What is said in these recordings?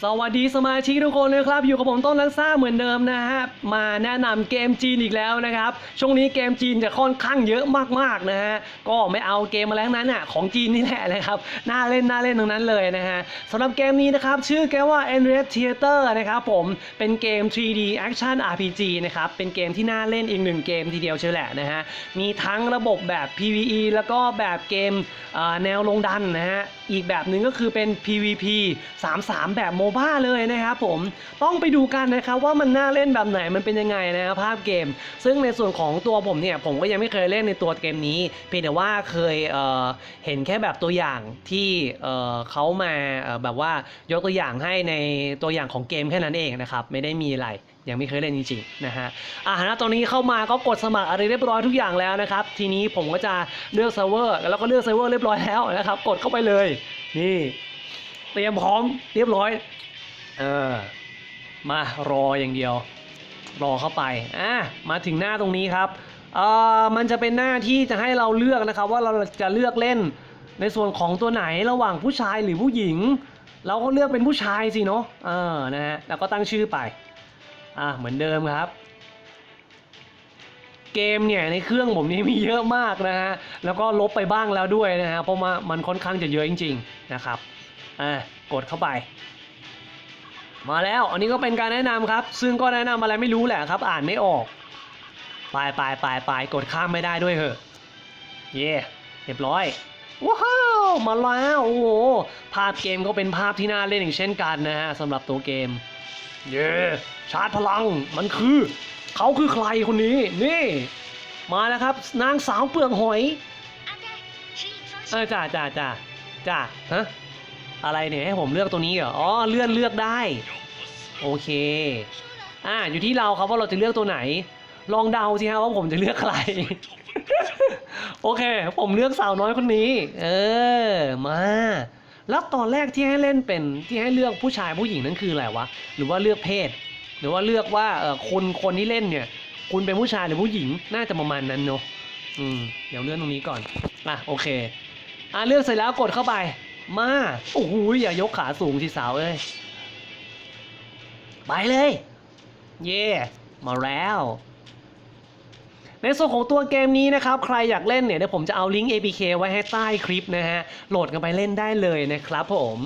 สวัสดีสมาชิกทุกคนนะครับอยู่กับผมต้นลันซ่าเหมือนเดิมนะฮะมาแนะนำเกมจีนอีกแล้วนะครับช่วงนี้เกมจีนจะค่อนข้างเยอะมากๆนะฮะก็ไม่เอาเกมมาแล้วนั้นอะของจีนนี่แหละนะครับน่าเล่นน่าเล่นตรงนั้นเลยนะฮะสำหรับเกมนี้นะครับชื่อเกมว่า e n r e d Theater นะครับผมเป็นเกม 3D Action RPG นะครับเป็นเกมที่น่าเล่นอีกหนึ่งเกมทีเดียวเชียวแหละนะฮะมีทั้งระบบแบบ PVE แล้วก็แบบเกมแนวลงดันนะฮะอีกแบบหนึ่งก็คือเป็น PVP 33 แบบโมบ้าเลยนะครับผมต้องไปดูกันนะครับว่ามันน่าเล่นแบบไหนมันเป็นยังไงนะครับภาพเกม ซึ่งในส่วนของตัวผมเนี่ยผมก็ยังไม่เคยเล่นในตัวเกมนี้ เพียงแต่ว่าเคยเเห็นแค่แบบตัวอย่างที่เเขามาแบบว่ายกตัวอย่างให้ในตัวอย่างของเกมแค่นั้นเองนะครับไม่ได้มีอะไรยังไม่เคยเล่นจริงๆนะฮะอะนะตอนนี้เข้ามาก็กดสมัครอะไรเรียบร้อยทุกอย่างแล้วนะครับ ทีนี้ผมก็จะเลือกเซิร์ฟเวอร์แล้วก็เลือกเซิร์ฟเวอร์เรียบร้อยแล้วนะครับ กดเข้าไปเลย นี่ เตรียมพร้อมเรียบร้อย เออ มารออย่างเดียว รอเข้าไป อะ มาถึงหน้าตรงนี้ครับ เอ่อ มันจะเป็นหน้าที่จะให้เราเลือกนะครับ ว่าเราจะเลือกเล่นในส่วนของตัวไหนระหว่างผู้ชายหรือผู้หญิง เราก็เลือกเป็นผู้ชายสิเนาะ เออ นะฮะ แล้วก็ตั้งชื่อไป อะ เหมือนเดิมครับเกมเนี่ยในเครื่องผมนี่มีเยอะมากนะฮะ แล้วก็ลบไปบ้างแล้วด้วยนะฮะ เพราะว่ามันค่อนข้างจะเยอะจริง ๆ นะครับ กดเข้าไป มาแล้วอันนี้ก็เป็นการแนะนำครับ ซึ่งก็แนะนำอะไรไม่รู้แหละครับ อ่านไม่ออกปลายปลายปลายปลายกดข้ามไม่ได้ด้วยเหอะ เย่เรียบร้อยว้าวมาแล้วโอ้โหภาพเกมก็เป็นภาพที่น่าเล่นอย่างเช่นกันนะฮะสำหรับตัวเกม เย่ชาร์จพลังมันคือ เขาคือใครคนนี้ นี่ มาแล้วครับ นางสาวเปลือกหอยอจ้าจ้าจ้าจ้าฮะ อะไรเนี่ยให้ผมเลือกตัวนี้เหรอ อ๋อ เลื่อนเลือกได้ โอเค อ่า อยู่ที่เราครับว่าเราจะเลือกตัวไหน ลองเดาสิฮะว่าผมจะเลือกใคร โอเค ผมเลือกสาวน้อยคนนี้ เออ มา แล้วตอนแรกที่ให้เล่นเป็นที่ให้เลือกผู้ชายผู้หญิงนั่นคืออะไรวะ หรือว่าเลือกเพศ หรือว่าเลือกว่าเออคนคนที่เล่นเนี่ย คุณเป็นผู้ชายหรือผู้หญิง น่าจะประมาณนั้นเนอะอืม เดี๋ยวเลื่อนตรงนี้ก่อน อะ โอเค อะเลือกเสร็จแล้วกดเข้าไป มาโอ้โหอย่ายกขาสูงสิสาวเอ้ยไปเลย เย่มาแล้ว ในส่วนของตัวเกมนี้นะครับ ใครอยากเล่นเนี่ยเดี๋ยวผมจะเอาลิงก์ APK ไว้ให้ใต้คลิปนะฮะ โหลดกันไปเล่นได้เลยนะครับผม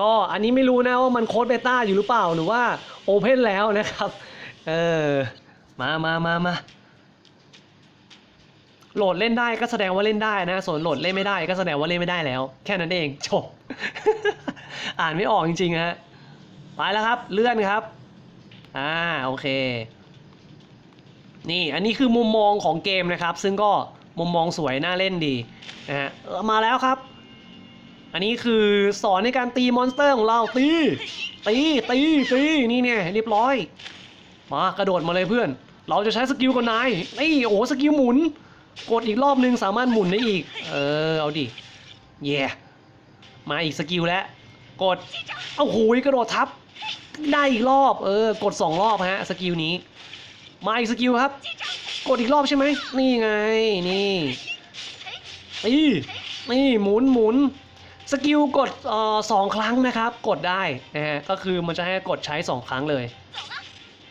ก็อันนี้ไม่รู้นะว่ามันโค้ดเบต้าอยู่หรือเปล่าหรือว่าโอเพนแล้วนะครับ เออ มามามามา โหลดเล่นได้ก็แสดงว่าเล่นได้นะ ส่วนโหลดเล่นไม่ได้ก็แสดงว่าเล่นไม่ได้แล้ว แค่นั้นเองจบ อ่านไม่ออกจริงๆฮะไปแล้วครับ เลื่อนครับ อ่าโอเค นี่อันนี้คือมุมมองของเกมนะครับ ซึ่งก็มุมมองสวยน่าเล่นดีนะฮะมาแล้วครับ อันนี้คือสอนในการตีมอนสเตอร์ของเราตี ตีตีตีนี่เนี่ยเรียบร้อย มากระโดดมาเลยเพื่อน เราจะใช้สกิลกับนายนี่โอ้โหสกิลหมุน กดอีกรอบนึงสามารถหมุนได้อีก เออ เอาดิเย่มาอีกสกิลแล้ว กด เอ้าโหยกระโดดทับ ได้อีกรอบ เออ กดสองรอบฮะ สกิลนี้ มาอีกสกิลครับ กดอีกรอบใช่ไหม นี่ไง นี่นี่นี่หมุนหมุน สกิลกดเอ่อสองครั้งนะครับ กดได้นะฮะ ก็คือมันจะให้กดใช้สองครั้งเลย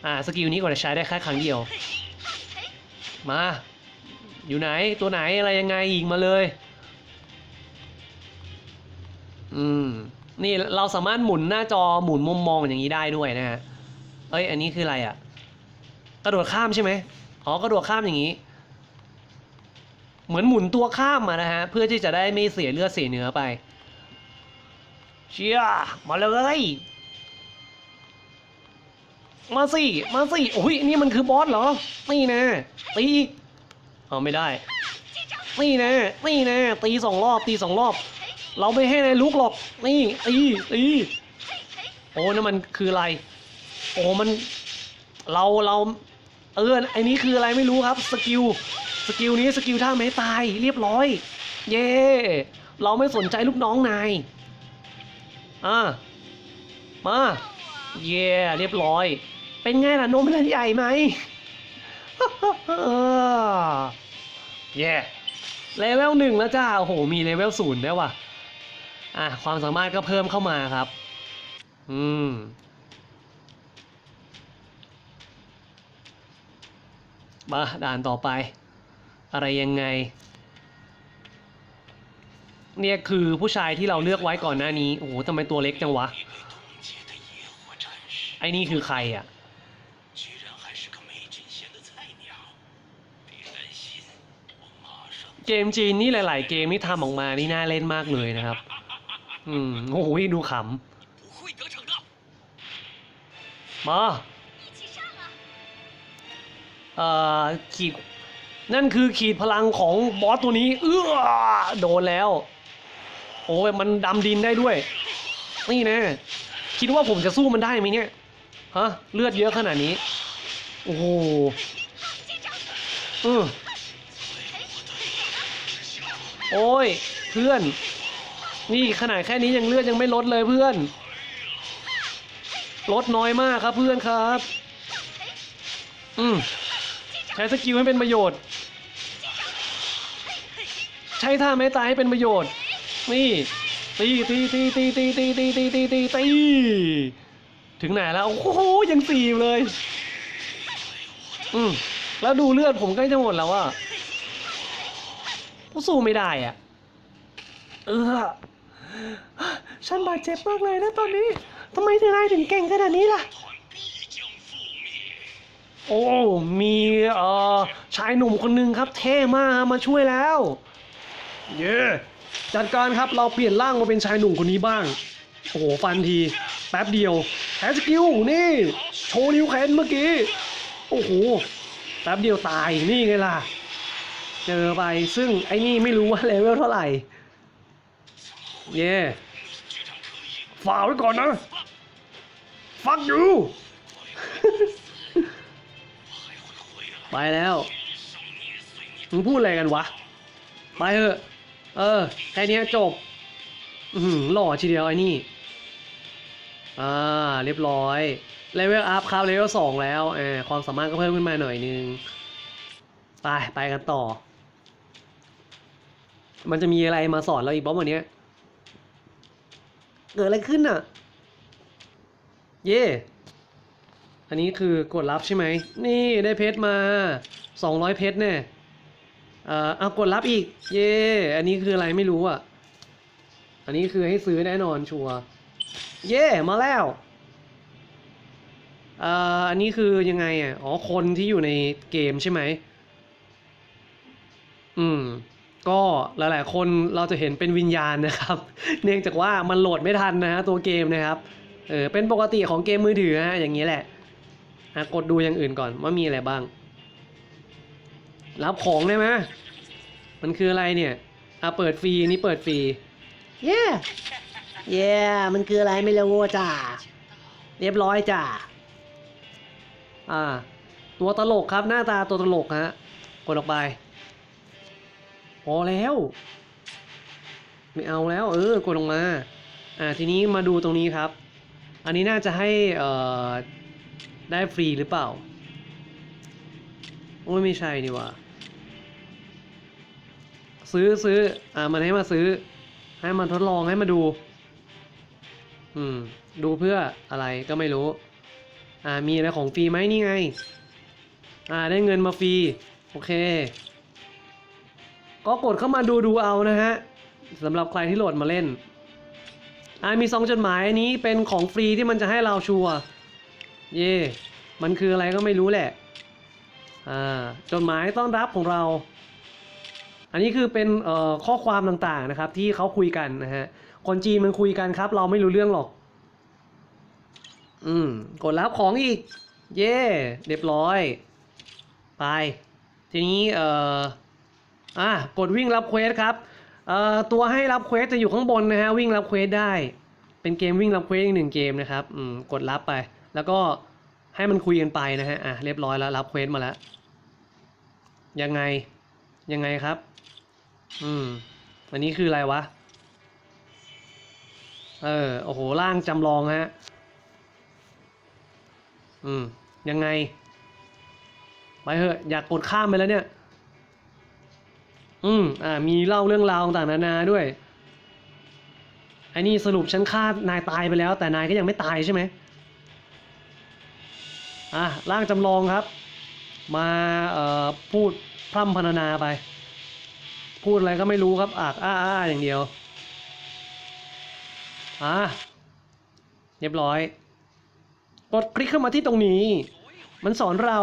อ่า สกิลนี้กดจะใช้ได้แค่ครั้งเดียว มา อยู่ไหนตัวไหนอะไรยังไงอีกมาเลย อืม นี่เราสามารถหมุนหน้าจอหมุนมุมมองอย่างนี้ได้ด้วยนะฮะเอ้ย อันนี้คืออะไรอะ่ะ กระโดดข้ามใช่ไหมอ๋อกระโดดข้ามอย่างนี้ เหมือนหมุนตัวข้ามมานะฮะ เพื่อที่จะได้ไม่เสียเลือดเสียเนื้อไป เชียมาเลยมาสิ มาสิ โอ้ย นี่มันคือบอสเหรอ นี่นะตีอี เอาไม่ได้ นี่นะนี่นะตีสองรอบตีสองรอบ เราไม่ให้นายลุกหรอก นี่ตีตีโอ้นั่นมันคืออะไร โอ้มัน เราเราเออไอ้นี้คืออะไรไม่รู้ครับสกิลสกิลนี้สกิลท่าไม้ตายเรียบร้อย เย่เราไม่สนใจลูกน้องนายอ่ามาเย่เรียบร้อย เป็นไงล่ะนมมันใหญ่ไหม เย่เลเวลหนึ่งแล้วจ้า โอ้โห มีเลเวลศูนย์ได้วยว่ะ อะ ความสามารถก็เพิ่มเข้ามาครับ อืม มาด่านต่อไป อะไรยังไง เนี่ยคือผู้ชายที่เราเลือกไว้ก่อนหน้านี้ โอ้โหทำไมตัวเล็กจังวะ ไอ้นี่คือใครอะ่ะ เกมจีนนี่หลาย ๆ เกมนี่ทำออกมานี่น่าเล่นมากเลยนะครับ อืมโอ้โหดูขำมาเอ่อขีดนั่นคือขีดพลังของบอสตัวนี้ เออโดนแล้ว โอ้ยมันดำดินได้ด้วย นี่นะ คิดว่าผมจะสู้มันได้ไหมเนี่ย ฮะ เลือดเยอะขนาดนี้ โอ้โห อือ โอ้ย เพื่อน นี่ขนาดแค่นี้ยังเลือดยังไม่ลดเลยเพื่อน ลดน้อยมากครับเพื่อนครับ อืมใช้สกิลให้เป็นประโยชน์ ใช้ท่าไม้ตายให้เป็นประโยชน์ นี่ตีตีตีตีตีตีตีตีตีตีตีถึงไหนแล้ว โอ้โหยังสี่เลย อืมแล้วดูเลือดผมใกล้จะหมดแล้วอะ ก็สู้ไม่ได้อะเออฉันบาดเจ็บมากเลยนะตอนนี้ทำไมถึงไายถึงเก่งขนาดนี้ล่ะ โอ้มีเอ่อชายหนุ่มคนหนึ่งครับ เท่มากมาช่วยแล้ว เย่จัดการครับเราเปลี่ยนร่างมาเป็นชายหนุ่มคนนี้บ้าง โอ้โหฟันที แป๊บเดียวแฮสกิลนี่ โชว์นิ้วแขนเมื่อกี้ โอ้โห แป๊บเดียวตายนี่ไงล่ะ เจอไปซึ่งไอ้นี่ไม่รู้ว่าเลเวลเท่าไหร่ เย่ฝ่าไว้ก่อนนะ ฟักอยู่ไปแล้วมึงพูดอะไรกันวะ ไปเถอะ เออ แค่นี้จบ อือหือหล่อทีเดียวไอ้นี่ อ่า เรียบร้อย เลเวลอัพครับ เลเวลสองแล้ว เออความสามารถก็เพิ่มขึ้นมาหน่อยนึง ไป ไปกันต่อ มันจะมีอะไรมาสอนเราอีกบ้างวันนี้เกิดอะไรขึ้นอะ เย่อันนี้คือกดรับใช่ไหม นี่ได้เพชรมา 200 เพชรเนี่ยเอ่อเอากดรับอีก เย่อันนี้คืออะไรไม่รู้อะ อันนี้คือให้ซื้อแน่นอนชัวร์เย่มาแล้วอ่ออันนี้คือยังไงอะ อ๋อ คนที่อยู่ในเกมใช่ไหม อืม ก็หลายๆ คนเราจะเห็นเป็นวิญญาณนะครับ เนื่องจากว่ามันโหลดไม่ทันนะฮะตัวเกมนะครับเออเป็นปกติของเกมมือถือฮะอย่างนี้แหละอะกดดูอย่างอื่นก่อนว่ามีอะไรบ้าง รับของได้ไหมมันคืออะไรเนี่ยอะเปิดฟรีนี่เปิดฟรีเย้เย้มันคืออะไรไม่รู้จ้าเรียบร้อยจ้าอ่า ตัวตลกครับหน้าตาตัวตลกฮะกดออกไป พอแล้ว ไม่เอาแล้ว เออกดลงมา อ่าทีนี้มาดูตรงนี้ครับ อันนี้น่าจะให้เอ่อได้ฟรีหรือเปล่า โอ้ยไม่ใช่นี่ว่า ซื้อซื้อ อ่ามันให้มาซื้อ ให้มันทดลองให้มาดู อืม ดูเพื่ออะไรก็ไม่รู้ อ่ามีอะไรของฟรีไหมนี่ไง อ่าได้เงินมาฟรี โอเค ก็กดเข้ามาดูดูเอานะฮะสำหรับใครที่โหลดมาเล่นอ่ามีซองจดหมายอันนี้เป็นของฟรีที่มันจะให้เราชัวร์เย่มันคืออะไรก็ไม่รู้แหละอ่าจดหมายต้อนรับของเรา อันนี้คือเป็นเอ่อข้อความต่างๆนะครับ ที่เขาคุยกันนะฮะคนจีนมันคุยกันครับ เราไม่รู้เรื่องหรอก อืมกดรับของอีก เย่เรียบร้อย ไป ทีนี้เอ่อ อะกดวิ่งรับเควสครับเอ่อตัวให้รับเควสจะอยู่ข้างบนนะฮะวิ่งรับเควสได้ เป็นเกมวิ่งรับเควสอีกหนึ่งเกมนะครับอืมกดรับไป แล้วก็ให้มันคุยกันไปนะฮะอะเรียบร้อยแล้วรับเควสมาแล้วยังไงยังไงครับ อืมอันนี้คืออะไรวะเออโอ้โหร่างจำลองฮะอืมยังไงไปเถอะอยากกดข้ามไปแล้วเนี่ย อืมอ่า มีเล่าเรื่องราวต่างๆนานาด้วยไอ้นี่สรุปฉันฆ่านายตายไปแล้ว แต่นายก็ยังไม่ตายใช่ไหมอะร่างจำลองครับ มาเอ่อพูดพร่ำพรรณนาไป พูดอะไรก็ไม่รู้ครับอากอ้าอ้าอย่างเดียวอะเรียบร้อย กดคลิกเข้ามาที่ตรงนี้ มันสอนเรา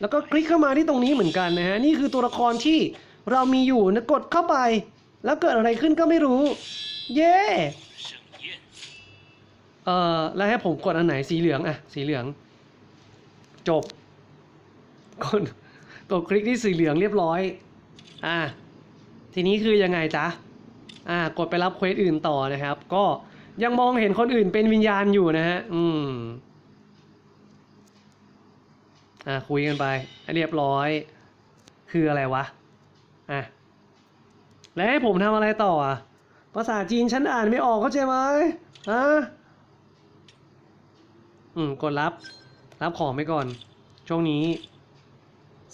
แล้วก็คลิกเข้ามาที่ตรงนี้เหมือนกันนะฮะ นี่คือตัวละครที่ เรามีอยู่นะกดเข้าไป แล้วเกิดอะไรขึ้นก็ไม่รู้ เย้盛宴，เออแล้วให้ผมกดอันไหนสีเหลืองอะสีเหลือง จบกดกดคลิกที่สีเหลืองเรียบร้อย อะทีนี้คือยังไงจ๊ะ อ่า กดไปรับเควสอื่นต่อนะครับ ก็ยังมองเห็นคนอื่นเป็นวิญญาณอยู่นะฮะ อืม อ่าคุยกันไป เรียบร้อย คืออะไรวะ อะแล้วให้ผมทำอะไรต่ออะ ภาษาจีนฉันอ่านไม่ออกเข้าใจไหมฮะอืม กดรับ รับของไปก่อน ช่วงนี้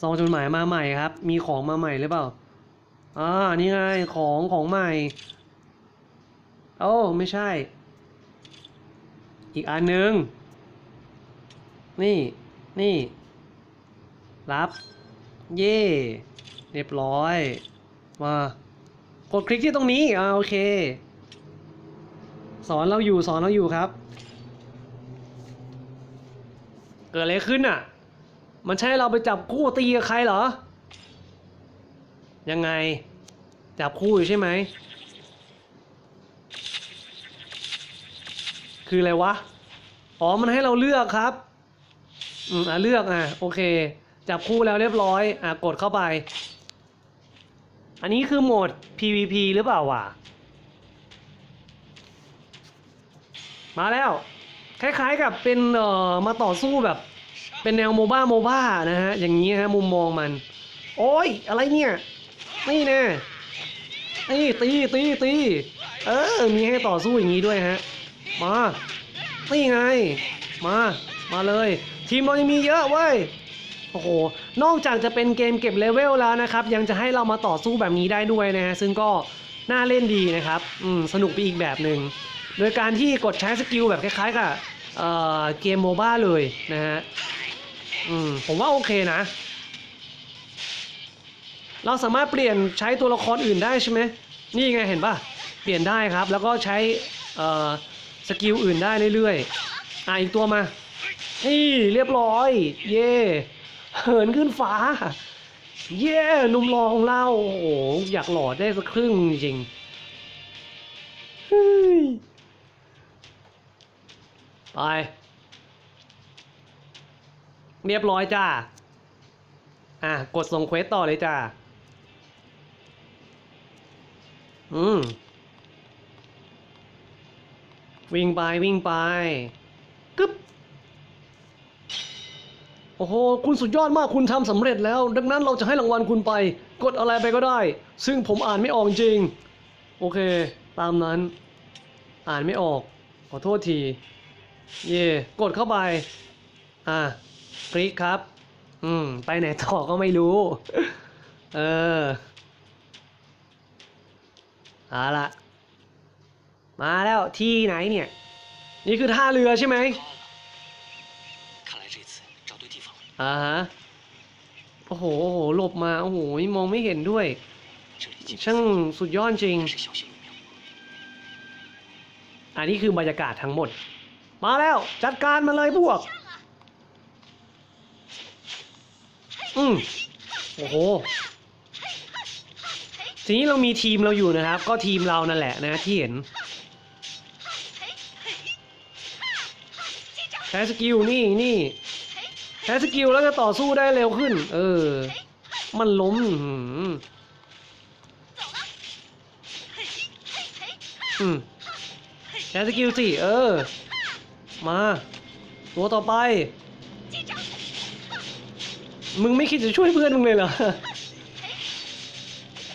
ซองจดหมายมาใหม่ครับ มีของมาใหม่หรือเปล่า อ่า นี่ไง ของของใหม่ โอ้ ไม่ใช่ อีกอันหนึ่งนี่ นี่ รับ เย่ เรียบร้อย มากดคลิกที่ตรงนี้ อ่าโอเค สอนเราอยู่สอนเราอยู่ครับ เกิดอะไรขึ้นอะ มันใช่เราไปจับคู่ตีกับใครเหรอ ยังไง จับคู่อยู่ใช่ไหม คืออะไรวะ อ๋อ มันให้เราเลือกครับ อืมอะเลือกอะโอเค จับคู่แล้วเรียบร้อย อะกดเข้าไป อันนี้คือโหมด PVP หรือเปล่าวะมาแล้ว คล้ายๆกับเป็นเอ่อมาต่อสู้แบบ เป็นแนวโมบ้าโมบ้านะฮะ อย่างนี้ฮะมุมมองมัน โอ้ย อะไรเนี่ย นี่แน่นี่ตีตีตีเออ มีให้ต่อสู้อย่างนี้ด้วยฮะ มานี่ไง มา มาเลย ทีมเรายังมีเยอะเว้ย โอ้โห นอกจากจะเป็นเกมเก็บเลเวลแล้วนะครับ ยังจะให้เรามาต่อสู้แบบนี้ได้ด้วยนะฮะซึ่งก็น่าเล่นดีนะครับอืมสนุกไปอีกแบบหนึ่งโดยการที่กดใช้สกิลแบบคล้ายๆกับเอ่อเกมโมบ้าเลยนะฮะอืมผมว่าโอเคนะ เราสามารถเปลี่ยนใช้ตัวละครอื่นได้ใช่ไหมนี่ไงเห็นป่ะ เปลี่ยนได้ครับ แล้วก็ใช้เอ่อสกิลอื่นได้เรื่อยๆ อะอีกตัวมานี่เรียบร้อย เย่ เหินขึ้นฟ้า เย่หนุ่มลอของเราโอ้โหอยากหล่อได้สักครึ่งจริงๆไป เรียบร้อยจ้า อะ กดส่งเควสต่อเลยจ้า อืม วิ่งไปวิ่งไป โอ้โห คุณสุดยอดมากคุณทำสำเร็จแล้ว ดังนั้นเราจะให้รางวัลคุณไป กดอะไรไปก็ได้ ซึ่งผมอ่านไม่ออกจริง โอเค ตามนั้น อ่านไม่ออก ขอโทษที เย่กดเข้าไป อะคลิกครับ อืม ไปไหนต่อก็ไม่รู้ เออเอาละมาแล้วที่ไหนเนี่ย นี่คือท่าเรือใช่ไหม อ่าฮะ โอ้โห โอ้โห หลบมา โอ้โห มองไม่เห็นด้วย ช่างสุดยอดจริง อันนี้คือบรรยากาศทั้งหมด มาแล้ว จัดการมาเลยพวก อืมโอ้โห ทีนี้เรามีทีมเราอยู่นะครับ ก็ทีมเรานั่นแหละนะที่เห็น ใช้สกิลนี่นี่ ใช้สกิลแล้วจะต่อสู้ได้เร็วขึ้น เออ มันล้มอืมใช้สกิลสิเออ มา ตัวต่อไป มึงไม่คิดจะช่วยเพื่อนมึงเลยเหรอ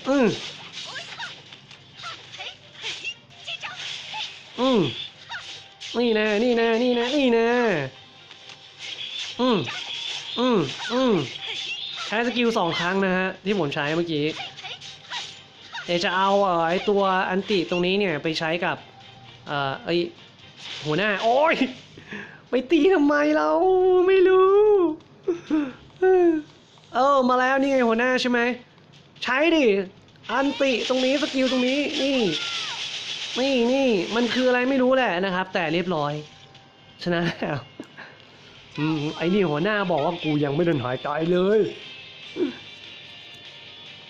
อืมอืมนี่แน่นี่แน่นี่แน่นี่แน่อืม อืมอืมใช้สกิลสองครั้งนะฮะ ที่ผมใช้เมื่อกี้เดี๋ยวจะเอาเอ่อไอตัวอันติตรงนี้เนี่ยไปใช้กับ เอ่อเอ้ยหัวหน้า โอ้ยไปตีทำไมเราไม่รู้ เออมาแล้วนี่ไงหัวหน้าใช่ไหม ใช้ดิ อันติตรงนี้สกิลตรงนี้นี่ นี่นี่มันคืออะไรไม่รู้แหละนะครับ แต่เรียบร้อย ชนะแล้ว อืมไอ้นี่หัวหน้าบอกว่ากูยังไม่โดนหายตายเลย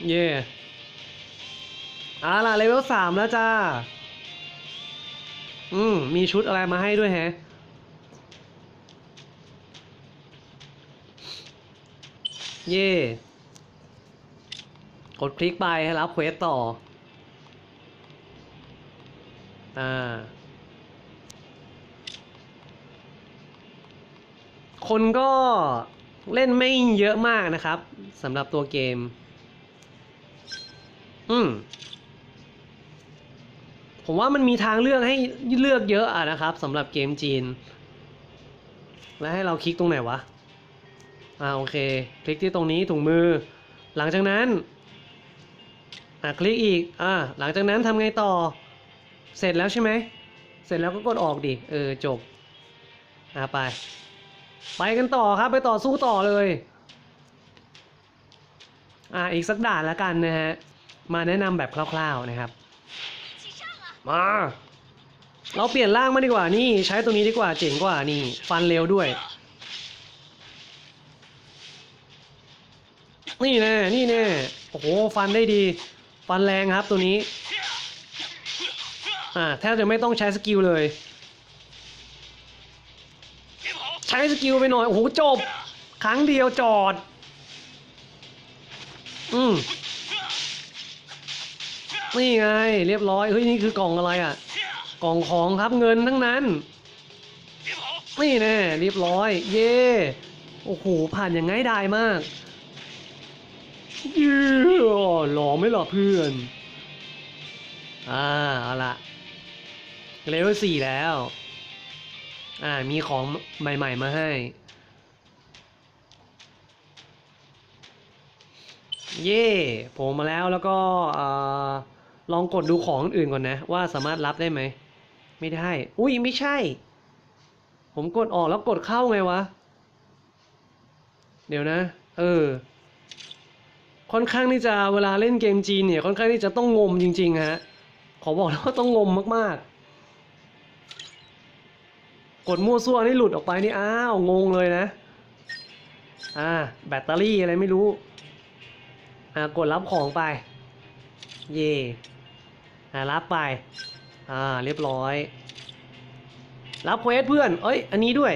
เย่เอาล่ะเลเวลสามแล้วจ้า อืม มีชุดอะไรมาให้ด้วยแฮะ เย่กดคลิกไปให้รับเควสต่อ อ่า คนก็เล่นไม่เยอะมากนะครับสำหรับตัวเกม อืม ผมว่ามันมีทางเลือกให้เลือกเยอะอะนะครับสำหรับเกมจีน แล้วให้เราคลิกตรงไหนวะ อ่าโอเค คลิกที่ตรงนี้ถุงมือ หลังจากนั้น อะคลิกอีก อ่าหลังจากนั้นทำไงต่อ เสร็จแล้วใช่ไหม เสร็จแล้วก็กดออกดิ เออจบ อ่าไป ไปกันต่อครับไปต่อสู้ต่อเลย อ่าอีกสักด่านละกันนะฮะ มาแนะนำแบบคร่าวๆนะครับ มา เราเปลี่ยนร่างมาดีกว่านี่ใช้ตัวนี้ดีกว่าเจ๋งกว่านี่ฟันเร็วด้วย นี่แน่นี่แน่โอ้โหฟันได้ดี ฟันแรงครับตัวนี้ อ่าแทบจะไม่ต้องใช้สกิลเลย ใช้สกิลไปหน่อย โอ้โห จบ ครั้งเดียวจอด อืมนี่ไง เรียบร้อย เฮ้ย นี่คือกล่องอะไรอะ กล่องของครับเงินทั้งนั้น！นี่แน่เรียบร้อย เย่โอ้โห ผ่านอย่างง่ายดายมากเย้หล่อไม่หล่อเพื่อน อ่า เอาละเลเวลสี่แล้ว อ่า มีของใหม่ ๆ มาให้ เย่โผล่มาแล้วแล้วก็อลองกดดูของอื่นก่อนนะ ว่าสามารถรับได้ไหม ไม่ได้ อุ้ยไม่ใช่ ผมกดออกแล้วกดเข้าไงวะ เดี๋ยวนะ เออ ค่อนข้างที่จะเวลาเล่นเกมจีนเนี่ย ค่อนข้างที่จะต้องงมจริง ๆ ฮะ ขอบอกเลยว่าต้องงมมาก ๆ กดมั่วซั่วนี่หลุดออกไปนี่อ้าวงงเลยนะ อ่า แบตเตอรี่อะไรไม่รู้ อ่ากดรับของไป เย่อ่ารับไป อ่าเรียบร้อย รับเควสเพื่อน เอ้ย อันนี้ด้วย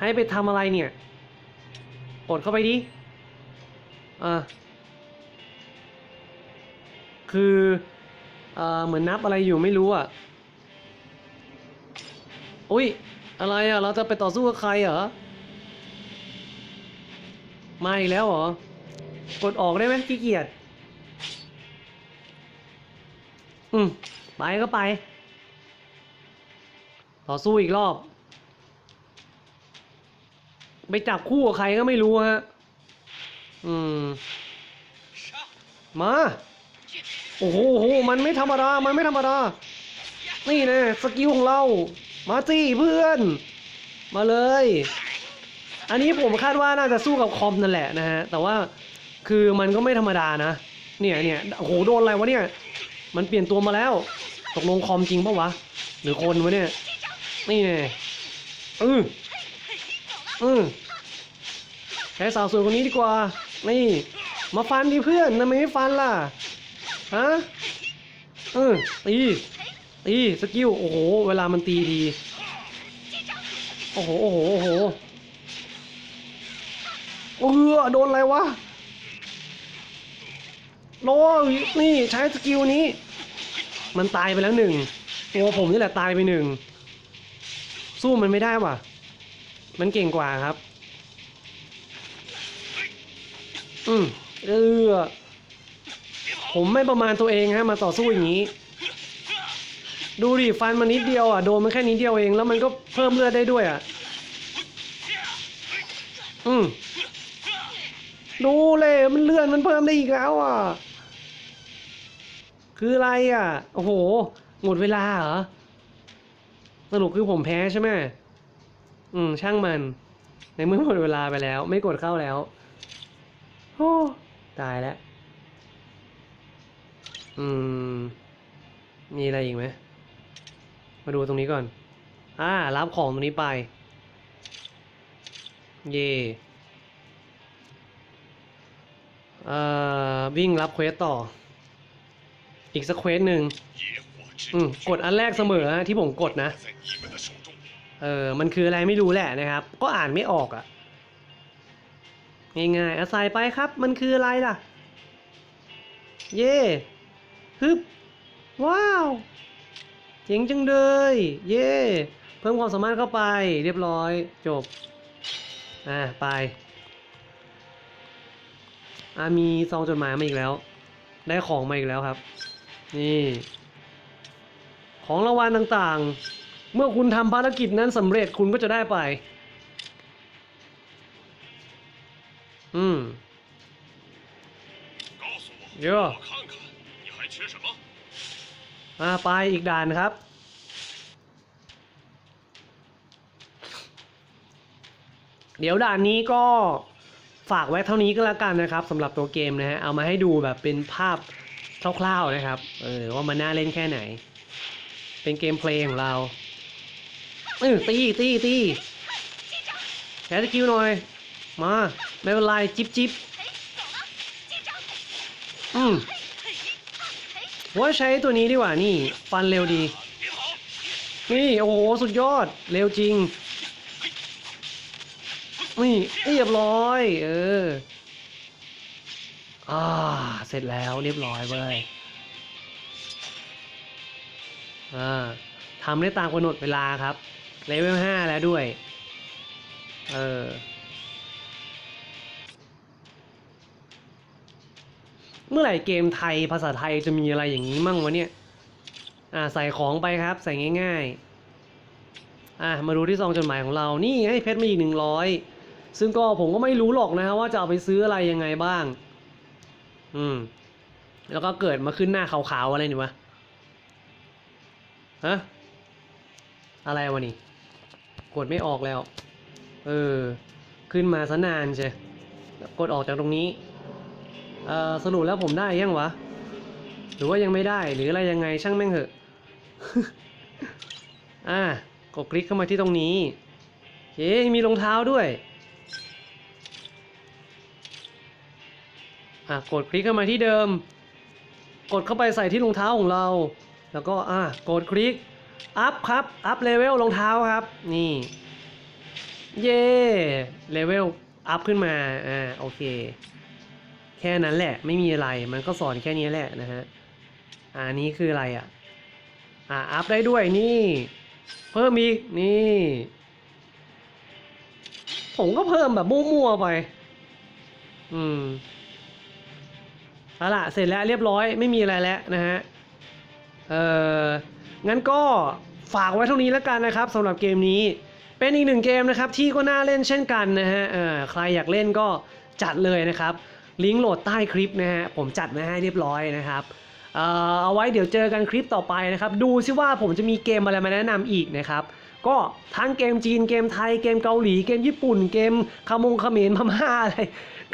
ให้ไปทำอะไรเนี่ย กดเข้าไปดิ อ่า คือ เอ่อ เหมือนนับอะไรอยู่ไม่รู้อะ อุ้ย อะไรอะ เราจะไปต่อสู้กับใครเหรอ มาอีกแล้วเหรอ กดออกได้ไหมขี้เกียจ อืม ไปก็ไป ต่อสู้อีกรอบ ไปจับคู่กับใครก็ไม่รู้ฮะ อืม！มา โอ้โห มันไม่ธรรมดา มันไม่ธรรมดา นี่น่สกิลของเรา มาสิเพื่อน มาเลย อันนี้ผมคาดว่าน่าจะสู้กับคอมนั่นแหละนะฮะ แต่ว่าคือมันก็ไม่ธรรมดานะ เนี่ยเนี่ยโอ้โหโดนอะไรวะเนี่ย มันเปลี่ยนตัวมาแล้ว ตกลงคอมจริงปะวะ หรือคนวะเนี่ย นี่แน่อืออือใช้สาวสวยคนนี้ดีกว่า นี่ มาฟันดิเพื่อนทำไมไม่ฟันล่ะ ฮะ เออตี ตีสกิลโอ้โห เวลามันตีดีโอ้โหโอ้โหโอ้โหเออโดนอะไรวะโลนี่ใช้สกิลนี้ มันตายไปแล้วหนึ่งตัวผมนี่แหละตายไปหนึ่งสู้มันไม่ได้ว่ะ มันเก่งกว่าครับ อืมเออผมไม่ประมาณตัวเองฮะมาต่อสู้อย่างนี้ ดูดิฟันมันนิดเดียวอะโดนมันแค่นิดเดียวเองแล้วมันก็เพิ่มเลือดได้ด้วยอะ อืมดูเลยมันเลื่อนมันเพิ่มได้อีกแล้วอะ คืออะไรอะ โอ้โห หมดเวลาเหรอสรุปคือผมแพ้ใช่ไหมอืม ช่างมัน ในเมื่อหมดเวลาไปแล้ว ไม่กดเข้าแล้วโอ้ตายแล้ว อืม มีอะไรอีกไหมาดูตรงนี้ก่อน อ่า รับของตรงนี้ไป เย่เอ่อ วิ่งรับเควสต่อ อีกสักเควสหนึ่งอืม กดอันแรกเสมอที่ผมกดนะ เออ มันคืออะไรไม่รู้แหละนะครับ ก็อ่านไม่ออกอะ ง่ายๆอาศัยไปครับ มันคืออะไรล่ะ เย่ฮึบ ว้าว จ๋งจังเลย เย่เพิ่มความสามารถเข้าไปเรียบร้อยจบ อ่าไป อ่ามีซองจดหมายมาอีกแล้ว ได้ของมาอีกแล้วครับ นี่ ของรางวัลต่างๆ เมื่อคุณทำภารกิจนั้นสำเร็จคุณก็จะได้ไป อืมเยอะ อ่าไปอีกด่านครับ เดี๋ยวด่านนี้ก็ฝากไว้เท่านี้ก็แล้วกันนะครับสำหรับตัวเกมนะฮะเอามาให้ดูแบบเป็นภาพคร่าวๆนะครับเออว่ามันน่าเล่นแค่ไหน เป็นเกมเพลย์ของเราเออตีตีตีแคสกิลหน่อย มา ไม่เป็นไร จิบจิบอืม ว่าใช้ตัวนี้ดีกว่านี่ ฟันเร็วดี！นี่ โอ้โห สุดยอด เร็วจริง นี่เรียบร้อย เออ อ่า เสร็จแล้วเรียบร้อยเว้ย อ่าทำได้ตามกำหนดเวลาครับเลเวลห้าแล้วด้วย เออ เมื่อไหร่เกมไทยภาษาไทยจะมีอะไรอย่างนี้มั่งวะเนี่ย อ่าใส่ของไปครับ ใส่ง่ายๆ อะมาดูที่ซองจดหมายของเรา นี่ไงเพชรมาอีกหนึ่งร้อยซึ่งก็ผมก็ไม่รู้หรอกนะว่าจะเอาไปซื้ออะไรยังไงบ้าง อืม แล้วก็เกิดมาขึ้นหน้าขาวๆอะไรนี่วะ ฮะ อะไรวะนี่ กดไม่ออกแล้ว เออ ขึ้นมาซะนานใช่กดออกจากตรงนี้ เอ่อสรุปแล้วผมได้ยังวะ หรือว่ายังไม่ได้หรืออะไรยังไงช่างแม่งเหอะ อะกดคลิกเข้ามาที่ตรงนี้เฮ้มีรองเท้าด้วย อะกดคลิกเข้ามาที่เดิม กดเข้าไปใส่ที่รองเท้าของเรา แล้วก็อะกดคลิก อัพครับ อัพเลเวลรองเท้าครับ นี่ เย่เลเวลอัพขึ้นมา อ่า โอเค แค่นั้นแหละ ไม่มีอะไรมันก็สอนแค่นี้แหละนะฮะอ่านี้คืออะไรอะอ่าอัพได้ด้วยนี่ เพิ่มอีกนี่ ผมก็เพิ่มแบบมั่วๆไป อืมเอาล่ะเสร็จแล้วเรียบร้อยไม่มีอะไรแล้วนะฮะ เอองั้นก็ฝากไว้เท่านี้แล้วกันนะครับสำหรับเกมนี้ เป็นอีกหนึ่งเกมนะครับที่ก็น่าเล่นเช่นกันนะฮะเออใครอยากเล่นก็จัดเลยนะครับ ลิงก์โหลดใต้คลิปนะฮะผมจัดมาให้เรียบร้อยนะครับเอ่อเอาไว้เดี๋ยวเจอกันคลิปต่อไปนะครับ ดูซิว่าผมจะมีเกมอะไรมาแนะนำอีกนะครับ ก็ทั้งเกมจีนเกมไทยเกมเกาหลีเกมญี่ปุ่น เกมขมงเขมรพม่าอะไร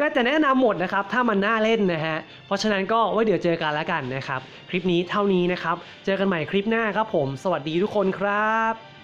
ก็จะแนะนำหมดนะครับ ถ้ามันน่าเล่นนะฮะ เพราะฉะนั้นก็ไว้เดี๋ยวเจอกันแล้วกันนะครับ คลิปนี้เท่านี้นะครับ เจอกันใหม่คลิปหน้าครับผม สวัสดีทุกคนครับ